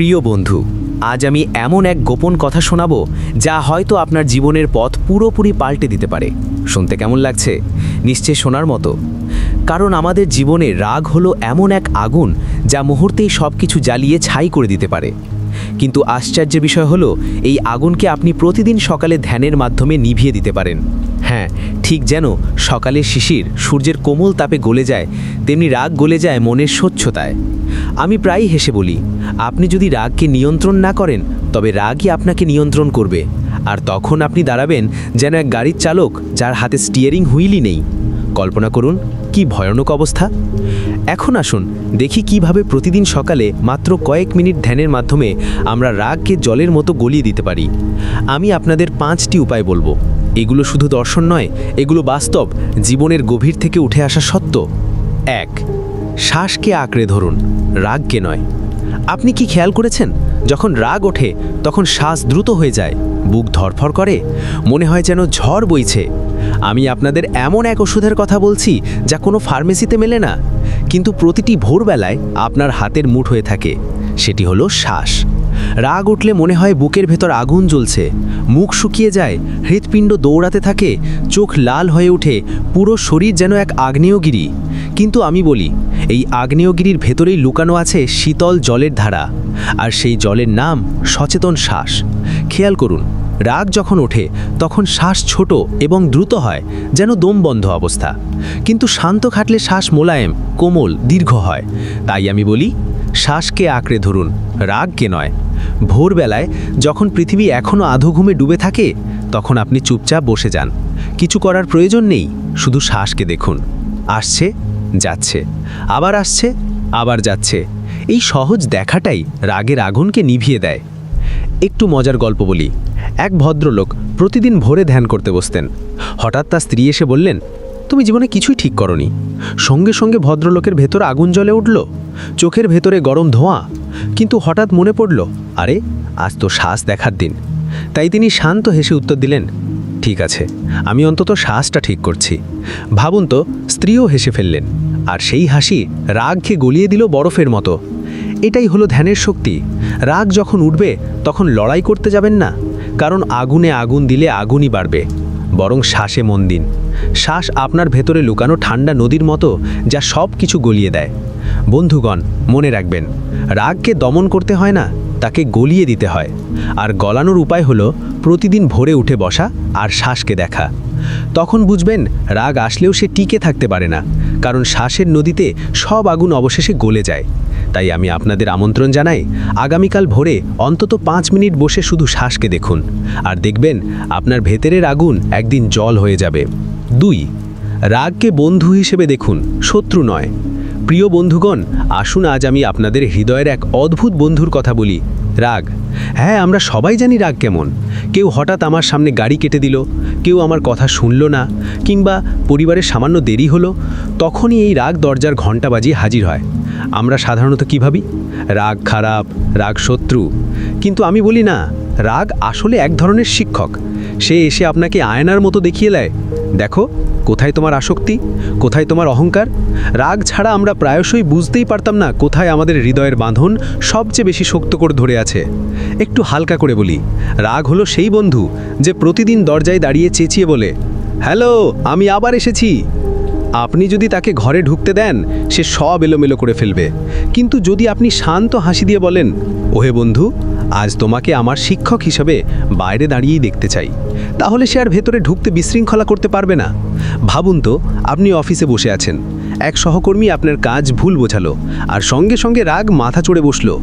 প্রিয় বন্ধু, আজ আমি এমন এক গোপন কথা শোনাবো যা হয়তো আপনার জীবনের পথ পুরোপুরি পাল্টে দিতে পারে। শুনতে কেমন লাগছে? নিশ্চয় শোনার মতো। কারণ আমাদের জীবনে রাগ হলো এমন এক আগুন যা মুহূর্তেই সব কিছু জ্বালিয়ে ছাই করে দিতে পারে। কিন্তু আশ্চর্যের বিষয় হলো, এই আগুনকে আপনি প্রতিদিন সকালে ধ্যানের মাধ্যমে নিভিয়ে দিতে পারেন। হ্যাঁ ঠিক যেন সকালের শিশির সূর্যের কোমল তাপে গলে যায়, তেমনি রাগ গলে যায় মনের স্বচ্ছতায়। আমি প্রায়ই হেসে বলি, আপনি যদি রাগকে নিয়ন্ত্রণ না করেন, তবে রাগই আপনাকে নিয়ন্ত্রণ করবে। আর তখন আপনি দাঁড়াবেন যেন এক গাড়ির চালক, যার হাতে স্টিয়ারিং হুইলই নেই। কল্পনা করুন কি ভয়ানক অবস্থা? এখন আসুন, দেখি কীভাবে প্রতিদিন সকালে মাত্র কয়েক মিনিট ধ্যানের মাধ্যমে আমরা রাগকে জলের মতো গলিয়ে দিতে পারি। আমি আপনাদের পাঁচটি উপায় বলব। এগুলো শুধু দর্শন নয়, এগুলো বাস্তব, জীবনের গভীর থেকে উঠে আসা সত্য। এক, শ্বাসকে আঁকড়ে ধরুন, রাগকে নয়। আপনি কি খেয়াল করেছেন? যখন রাগ ওঠে, তখন শ্বাস দ্রুত হয়ে যায়, বুক ধরফর করে, মনে হয় যেন ঝড় বইছে। আমি আপনাদের এমন এক ওষুধের কথা বলছি যা কোনো ফার্মেসিতে মেলে না। কিন্তু প্রতিটি ভোরবেলায় আপনার হাতের মুঠ হয়ে থাকে। সেটি হলো শ্বাস। রাগ উঠলে মনে হয় বুকের ভেতর আগুন জ্বলছে। মুখ শুকিয়ে যায়, হৃৎপিণ্ড দৌড়াতে থাকে, চোখ লাল হয়ে ওঠে, পুরো শরীর যেন এক আগ্নেয়গিরি। কিন্তু আমি বলি, এই আগ্নেয়গিরির ভেতরেই লুকানো আছে শীতল জলের ধারা। আর সেই জলের নাম সচেতন শ্বাস। খেয়াল করুন রাগ যখন ওঠে, তখন শ্বাস ছোট এবং দ্রুত হয়, যেন দম বন্ধ অবস্থা। কিন্তু শান্ত খাটলে শ্বাস মোলায়েম, কোমল, দীর্ঘ হয়। তাই আমি বলি, শ্বাসকে আঁকড়ে ধরুন, রাগকে নয়। ভোরবেলায় যখন পৃথিবী এখনও আধোঘুমে ডুবে থাকে, তখন আপনি চুপচাপ বসে যান। কিছু করার প্রয়োজন নেই, শুধু শ্বাসকে দেখুন। আসছে, যাচ্ছে। আবার আসছে, আবার যাচ্ছে। এই সহজ দেখাটাই রাগের আগুনকে নিভিয়ে দেয়। একটু মজার গল্প বলি। এক ভদ্রলোক প্রতিদিন ভোরে ধ্যান করতে বসতেন। হঠাৎ তার স্ত্রী এসে বললেন, তুমি জীবনে কিছুই ঠিক করনি। সঙ্গে সঙ্গে ভদ্রলোকের ভেতর আগুন জ্বলে উঠল, চোখের ভেতরে গরম ধোঁয়া। কিন্তু হঠাৎ মনে পড়ল, আরে, আজ তো শ্বাস দেখার দিন। তাই তিনি শান্ত হেসে উত্তর দিলেন, ঠিক আছে, আমি অন্তত শ্বাসটা ঠিক করছি। ভাবুন তো, স্ত্রীও হেসে ফেললেন, আর সেই হাসি রাগকে গলিয়ে দিল বরফের মতো। এটাই হলো ধ্যানের শক্তি। রাগ যখন উঠবে, তখন লড়াই করতে যাবেন না, কারণ আগুনে আগুন দিলে আগুনই বাড়বে, বরং শ্বাসে মন দিন। শ্বাস আপনার ভেতরে লুকানো ঠান্ডা নদীর মতো, যা সব কিছু গলিয়ে দেয়। বন্ধুগণ, মনে রাখবেন, রাগকে দমন করতে হয় না, তাকে গলিয়ে দিতে হয়। আর গলানোর উপায় হলো, প্রতিদিন ভোরে উঠে বসা আর শ্বাসকে দেখা। তখন বুঝবেন, রাগ আসলেও সে টিকে থাকতে পারে না, কারণ শ্বাসের নদীতে সব আগুন অবশেষে গলে যায়। তাই আমি আপনাদের আমন্ত্রণ জানাই, আগামীকাল ভোরে অন্তত পাঁচ মিনিট বসে শুধু শ্বাসকে দেখুন। আর দেখবেন, আপনার ভেতরের আগুন একদিন জল হয়ে যাবে। দুই, রাগকে বন্ধু হিসেবে দেখুন, শত্রু নয়। প্রিয় বন্ধুগণ, আসুন আজ আমি আপনাদের হৃদয়ের এক অদ্ভুত বন্ধুর কথা বলি। রাগ। হ্যাঁ আমরা সবাই জানি রাগ কেমন। কেউ হঠাৎ আমার সামনে গাড়ি কেটে দিল, কেউ আমার কথা শুনল না, কিংবা পরিবারের সামান্য দেরি হলো, তখনই এই রাগ দরজার ঘণ্টা বাজিয়ে হাজির হয়। আমরা সাধারণত কী ভাবি? রাগ খারাপ, রাগ শত্রু। কিন্তু আমি বলি না, রাগ আসলে এক ধরনের শিক্ষক। সে এসে আপনাকে আয়নার মতো দেখিয়ে দেয়। দেখো, কোথায় তোমার আসক্তি, কোথায় তোমার অহংকার? রাগ ছাড়া আমরা প্রায়শই বুঝতেই পারতাম না কোথায় আমাদের হৃদয়ের বাঁধন সবচেয়ে বেশি শক্ত করে ধরে আছে। একটু হালকা করে বলি, রাগ হলো সেই বন্ধু যে প্রতিদিন দরজায় দাঁড়িয়ে চেঁচিয়ে বলে, হ্যালো, আমি আবার এসেছি। আপনি যদি তাকে ঘরে ঢুকতে দেন, সে সব এলোমেলো করে ফেলবে। কিন্তু যদি আপনি শান্ত হাসি দিয়ে বলেন, ওহে বন্ধু, আজ তোমাকে আমার শিক্ষক হিসাবে বাইরে দাঁড়িয়েই দেখতে চাই। তাহলে সে আর ভেতরে ঢুকতে বিশৃঙ্খলা করতে পারবে না। ভাবুন তো, আপনি অফিসে বসে আছেন। এক সহকর্মী আপনার কাজ ভুল বোঝালো আর সঙ্গে সঙ্গে রাগ মাথা চড়ে বসল।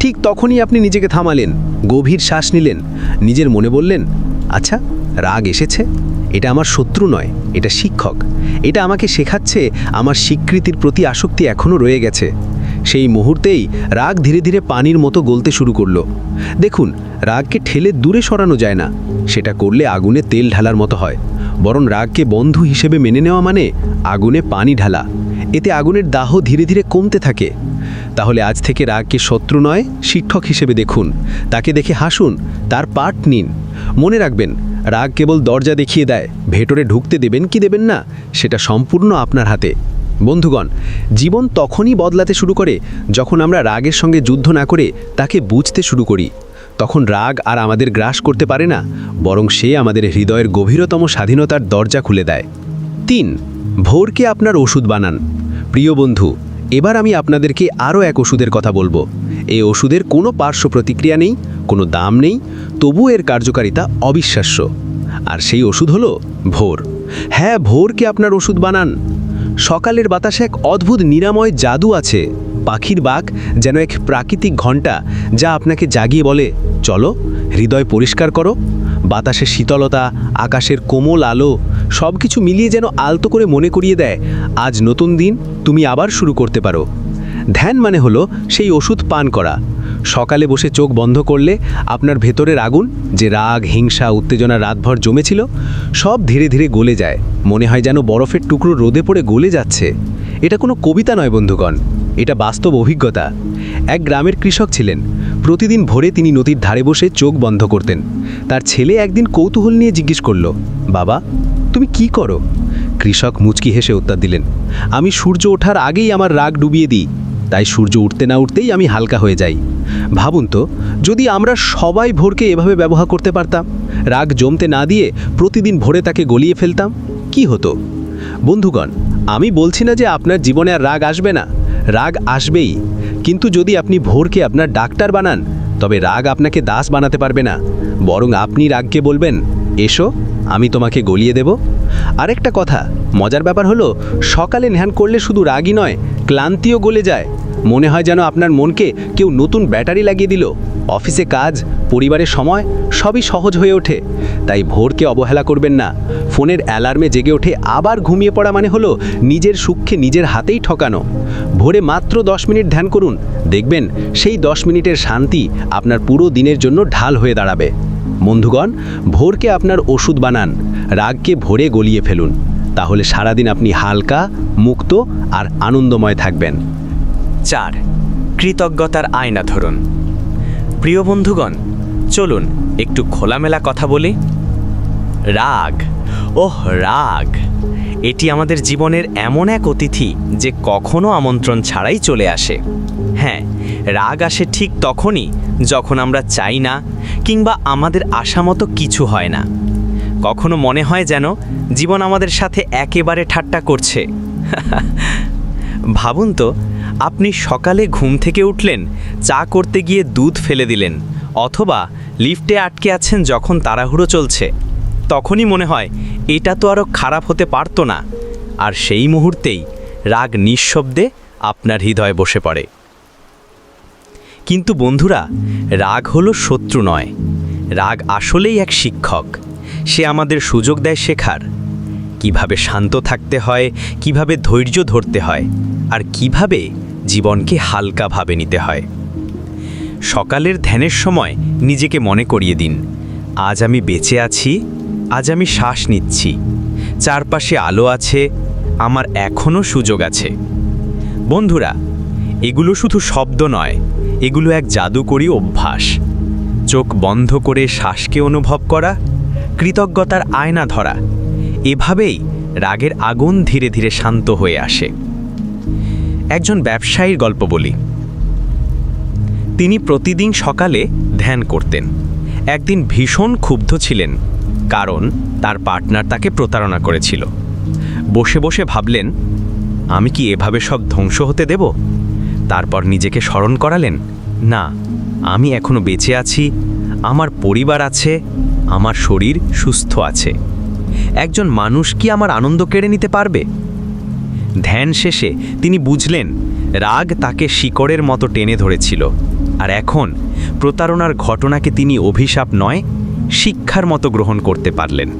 ঠিক তখনই আপনি নিজেকে থামালেন, গভীর শ্বাস নিলেন, নিজের মনে বললেন আচ্ছা রাগ এসেছে? এটা আমার শত্রু নয়, এটা শিক্ষক। এটা আমাকে শেখাচ্ছে, আমার স্বীকৃতির প্রতি আসক্তি এখনও রয়ে গেছে। সেই মুহূর্তেই রাগ ধীরে ধীরে পানির মতো গলতে শুরু করল। দেখুন, রাগকে ঠেলে দূরে সরানো যায় না। সেটা করলে আগুনে তেল ঢালার মতো হয়। বরং রাগকে বন্ধু হিসেবে মেনে নেওয়া মানে আগুনে পানি ঢালা। এতে আগুনের দাহ ধীরে ধীরে কমতে থাকে। তাহলে আজ থেকে রাগকে শত্রু নয়, শিক্ষক হিসেবে দেখুন। তাকে দেখে হাসুন, তার পাঠ নিন। মনে রাখবেন, রাগ কেবল দরজা দেখিয়ে দেয়, ভেতরে ঢুকতে দেবেন কি দেবেন না, সেটা সম্পূর্ণ আপনার হাতে। বন্ধুগণ, জীবন তখনই বদলাতে শুরু করে যখন আমরা রাগের সঙ্গে যুদ্ধ না করে তাকে বুঝতে শুরু করি। তখন রাগ আর আমাদের গ্রাস করতে পারে না, বরং সে আমাদের হৃদয়ের গভীরতম স্বাধীনতার দরজা খুলে দেয়। তিন, ভোরকে আপনার ওষুধ বানান। প্রিয় বন্ধু, এবার আমি আপনাদেরকে আরও এক ওষুধের কথা বলব। এই ওষুধের কোনো পার্শ্ব প্রতিক্রিয়া নেই, কোনো দাম নেই তবু এর কার্যকারিতা অবিশ্বাস্য। আর সেই ওষুধ হলো ভোর। হ্যাঁ ভোরকে আপনার ওষুধ বানান। সকালের বাতাসে এক অদ্ভুত নিরাময় জাদু আছে। পাখির বাক যেন এক প্রাকৃতিক ঘণ্টা যা আপনাকে জাগিয়ে বলে চলো, হৃদয় পরিষ্কার করো। বাতাসের শীতলতা, আকাশের কোমল আলো সব কিছু মিলিয়ে যেন আলতো করে মনে করিয়ে দেয়, আজ নতুন দিন, তুমি আবার শুরু করতে পারো। ধ্যান মানে হলো সেই ওষুধ পান করা। সকালে বসে চোখ বন্ধ করলে আপনার ভেতরের আগুন, যে রাগ, হিংসা, উত্তেজনা রাতভর জমেছিল, সব ধীরে ধীরে গলে যায়। মনে হয় যেন বরফের টুকরো রোদে পড়ে গলে যাচ্ছে। এটা কোনো কবিতা নয়, বন্ধুগণ। এটা বাস্তব অভিজ্ঞতা। এক গ্রামের কৃষক ছিলেন। প্রতিদিন ভোরে তিনি নদীর ধারে বসে চোখ বন্ধ করতেন। তার ছেলে একদিন কৌতূহল নিয়ে জিজ্ঞেস করল, বাবা, তুমি কি করো? কৃষক মুচকি হেসে উত্তর দিলেন, আমি সূর্য ওঠার আগেই আমার রাগ ডুবিয়ে দিই। তাই সূর্য উঠতে না উঠতেই আমি হালকা হয়ে যাই। ভাবুন তো, যদি আমরা সবাই ভোরকে এভাবে ব্যবহার করতে পারতাম, রাগ জমতে না দিয়ে প্রতিদিন ভোরে তাকে গলিয়ে ফেলতাম, কি হতো? বন্ধুগণ, আমি বলছি না যে আপনার জীবনে আর রাগ আসবে না। রাগ আসবেই। কিন্তু যদি আপনি ভোরকে আপনার ডাক্তার বানান, তবে রাগ আপনাকে দাস বানাতে পারবে না। বরং আপনি রাগকে বলবেন, এসো, আমি তোমাকে গলিয়ে দেব। আরেকটা কথা, মজার ব্যাপার হলো, সকালে ধ্যান করলে শুধু রাগই নয়, ক্লান্তিও গলে যায়। মনে হয় যেন আপনার মনকে কেউ নতুন ব্যাটারি লাগিয়ে দিল। অফিসে কাজ, পরিবারের সময় সবই সহজ হয়ে ওঠে। তাই ভোরকে অবহেলা করবেন না। ফোনের অ্যালার্মে জেগে ওঠে আবার ঘুমিয়ে পড়া মানে হলো নিজের সুখকে নিজের হাতেই ঠকানো। ভোরে মাত্র দশ মিনিট ধ্যান করুন। দেখবেন সেই দশ মিনিটের শান্তি আপনার পুরো দিনের জন্য ঢাল হয়ে দাঁড়াবে। বন্ধুগণ, ভোরকে আপনার ওষুধ বানান। রাগকে ভোরে গলিয়ে ফেলুন। তাহলে সারাদিন আপনি হালকা, মুক্ত আর আনন্দময় থাকবেন। চার, কৃতজ্ঞতার আয়না ধরুন। প্রিয় বন্ধুগণ, চলুন একটু খোলামেলা কথা বলি। রাগ, ওহ, রাগ, এটি আমাদের জীবনের এমন এক অতিথি যে কখনো আমন্ত্রণ ছাড়াই চলে আসে। হ্যাঁ রাগ আসে ঠিক তখনই যখন আমরা চাই না কিংবা আমাদের আশা মতো কিছু হয় না। কখনো মনে হয় যেন জীবন আমাদের সাথে একেবারে ঠাট্টা করছে। ভাবুন তো আপনি সকালে ঘুম থেকে উঠলেন, চা করতে গিয়ে দুধ ফেলে দিলেন, অথবা লিফটে আটকে আছেন যখন তাড়াহুড়ো চলছে। তখনই মনে হয়, এটা তো আরও খারাপ হতে পারতো না। আর সেই মুহূর্তেই রাগ নিঃশব্দে আপনার হৃদয়ে বসে পড়ে। কিন্তু বন্ধুরা, রাগ হলো শত্রু নয়। রাগ আসলেই এক শিক্ষক। সে আমাদের সুযোগ দেয় শেখার। কীভাবে শান্ত থাকতে হয়, কীভাবে ধৈর্য ধরতে হয়, আর কীভাবে জীবনকে হালকাভাবে নিতে হয়। সকালের ধ্যানের সময় নিজেকে মনে করিয়ে দিন। আজ আমি বেঁচে আছি, আজ আমি শ্বাস নিচ্ছি। চারপাশে আলো আছে, আমার এখনও সুযোগ আছে। বন্ধুরা, এগুলো শুধু শব্দ নয়, এগুলো এক জাদুকরী অভ্যাস। চোখ বন্ধ করে শ্বাসকে অনুভব করা, কৃতজ্ঞতার আয়না ধরা এভাবেই রাগের আগুন ধীরে ধীরে শান্ত হয়ে আসে। একজন ব্যবসায়ীর গল্প বলি। তিনি প্রতিদিন সকালে ধ্যান করতেন। একদিন ভীষণ ক্ষুব্ধ ছিলেন, কারণ তার পার্টনার তাকে প্রতারণা করেছিল। বসে বসে ভাবলেন, আমি কি এভাবে সব ধ্বংস হতে দেব? তারপর নিজেকে স্মরণ করালেন, না, আমি এখনও বেঁচে আছি, আমার পরিবার আছে, আমার শরীর সুস্থ আছে। একজন মানুষ কি আমার আনন্দ কেড়ে নিতে পারবে? ধ্যান শেষে তিনি বুঝলেন, রাগ তাকে শিকড়ের মতো টেনে ধরেছিল। আর এখন প্রতারণার ঘটনাকে তিনি অভিশাপ নয়, শিক্ষার মতো গ্রহণ করতে পারলেন।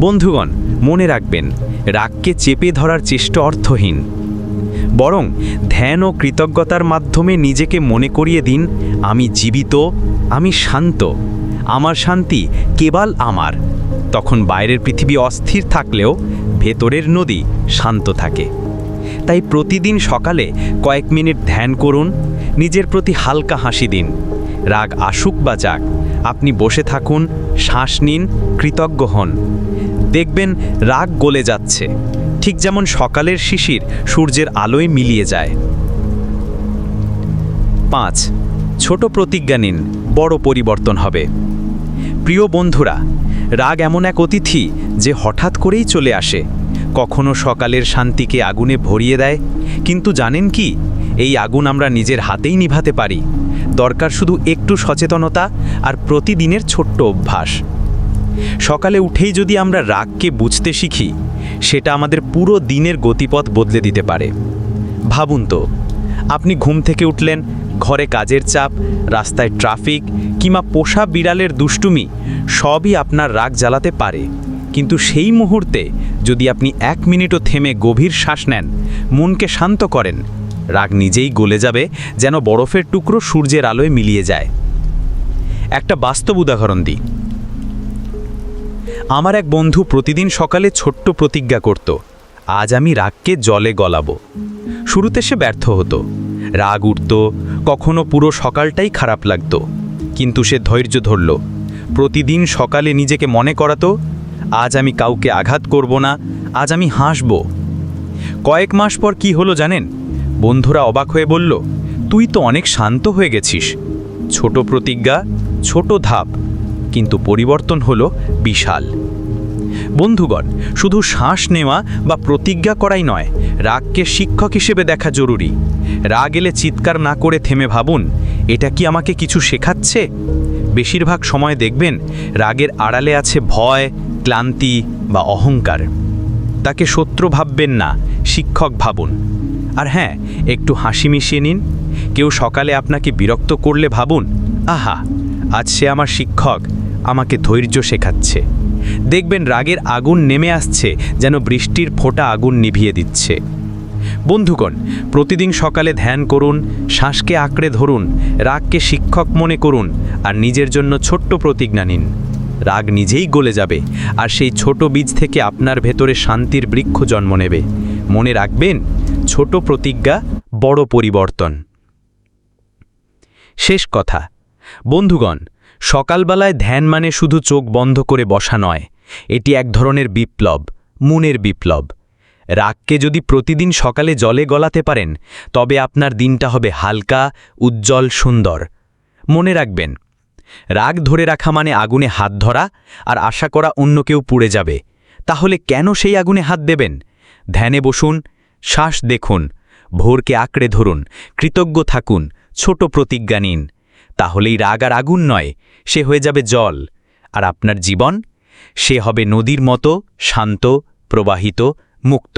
বন্ধুগণ, মনে রাখবেন, রাগকে চেপে ধরার চেষ্টা অর্থহীন। বরং ধ্যান ও কৃতজ্ঞতার মাধ্যমে নিজেকে মনে করিয়ে দিন, আমি জীবিত, আমি শান্ত, আমার শান্তি কেবল আমার। তখন বাইরের পৃথিবী অস্থির থাকলেও ভেতরের নদী শান্ত থাকে। তাই প্রতিদিন সকালে কয়েক মিনিট ধ্যান করুন, নিজের প্রতি হালকা হাসি দিন। রাগ আসুক বা যাক, আপনি বসে থাকুন, শ্বাস নিন, কৃতজ্ঞ হন। দেখবেন রাগ গলে যাচ্ছে, ঠিক যেমন সকালের শিশির সূর্যের আলোয় মিলিয়ে যায়। পাঁচ, ছোট প্রতিজ্ঞা নিন, বড় পরিবর্তন হবে। প্রিয় বন্ধুরা রাগ এমন এক অতিথি যে হঠাৎ করেই চলে আসে। কখনো সকালের শান্তিকে আগুনে ভরিয়ে দেয়, কিন্তু জানেন কি, এই আগুন আমরা নিজের হাতেই নিভাতে পারি। দরকার শুধু একটু সচেতনতা আর প্রতিদিনের ছোট্ট অভ্যাস। সকালে উঠেই যদি আমরা রাগকে বুঝতে শিখি, সেটা আমাদের পুরো দিনের গতিপথ বদলে দিতে পারে। ভাবুন তো আপনি ঘুম থেকে উঠলেন, ঘরে কাজের চাপ, রাস্তায় ট্রাফিক, কিংবা পোষা বিড়ালের দুষ্টুমি, সবই আপনার রাগ জ্বালাতে পারে। কিন্তু সেই মুহূর্তে যদি আপনি এক মিনিটও থেমে গভীর শ্বাস নেন, মনকে শান্ত করেন। রাগ নিজেই গলে যাবে, যেন বরফের টুকরো সূর্যের আলোয় মিলিয়ে যায়। একটা বাস্তব উদাহরণ দিই। আমার এক বন্ধু প্রতিদিন সকালে ছোট্ট প্রতিজ্ঞা করত, আজ আমি রাগকে জলে গলাবো। শুরুতে সে ব্যর্থ হতো। রাগ উঠত, কখনো পুরো সকালটাই খারাপ লাগতো। কিন্তু সে ধৈর্য ধরল। প্রতিদিন সকালে নিজেকে মনে করাতো, আজ আমি কাউকে আঘাত করব না, আজ আমি হাসব। কয়েক মাস পর কি হলো জানেন? বন্ধুরা অবাক হয়ে বলল, তুই তো অনেক শান্ত হয়ে গেছিস। ছোট প্রতিজ্ঞা, ছোট ধাপ, কিন্তু পরিবর্তন হলো বিশাল। বন্ধুগণ, শুধু শ্বাস নেওয়া বা প্রতিজ্ঞা করাই নয়, রাগকে শিক্ষক হিসেবে দেখা জরুরি। রাগ এলে চিৎকার না করে থেমে ভাবুন, এটা কি আমাকে কিছু শেখাচ্ছে? বেশিরভাগ সময় দেখবেন, রাগের আড়ালে আছে ভয়, ক্লান্তি বা অহংকার। তাকে শত্রু ভাববেন না, শিক্ষক ভাবুন। আর হ্যাঁ একটু হাসি মিশিয়ে নিন। কেউ সকালে আপনাকে বিরক্ত করলে ভাবুন, আহা, আজ সে আমার শিক্ষক, আমাকে ধৈর্য শেখাচ্ছে। দেখবেন রাগের আগুন নেমে আসছে, যেন বৃষ্টির ফোঁটা আগুন নিভিয়ে দিচ্ছে। বন্ধুগণ, প্রতিদিন সকালে ধ্যান করুন, শ্বাসকে আঁকড়ে ধরুন, রাগকে শিক্ষক মনে করুন, আর নিজের জন্য ছোট্ট প্রতিজ্ঞা নিন। রাগ নিজেই গলে যাবে, আর সেই ছোট বীজ থেকে আপনার ভেতরে শান্তির বৃক্ষ জন্ম নেবে। মনে রাখবেন, ছোট প্রতিজ্ঞা বড় পরিবর্তন। শেষ কথা। বন্ধুগণ সকালবেলায় ধ্যান মানে শুধু চোখ বন্ধ করে বসা নয়, এটি এক ধরনের বিপ্লব, মনের বিপ্লব। রাগকে যদি প্রতিদিন সকালে জলে গলাতে পারেন, তবে আপনার দিনটা হবে হালকা, উজ্জ্বল, সুন্দর। মনে রাখবেন, রাগ ধরে রাখা মানে আগুনে হাত ধরা, আর আশা করা অন্য কেউ পুড়ে যাবে। তাহলে কেন সেই আগুনে হাত দেবেন? ধ্যানে বসুন, শ্বাস দেখুন, ভোরকে আঁকড়ে ধরুন, কৃতজ্ঞ থাকুন, ছোট প্রতিজ্ঞা নিন। তাহলেই রাগ আর আগুন নয়, সে হয়ে যাবে জল। আর আপনার জীবন, সে হবে নদীর মতো শান্ত, প্রবাহিত, মুক্ত।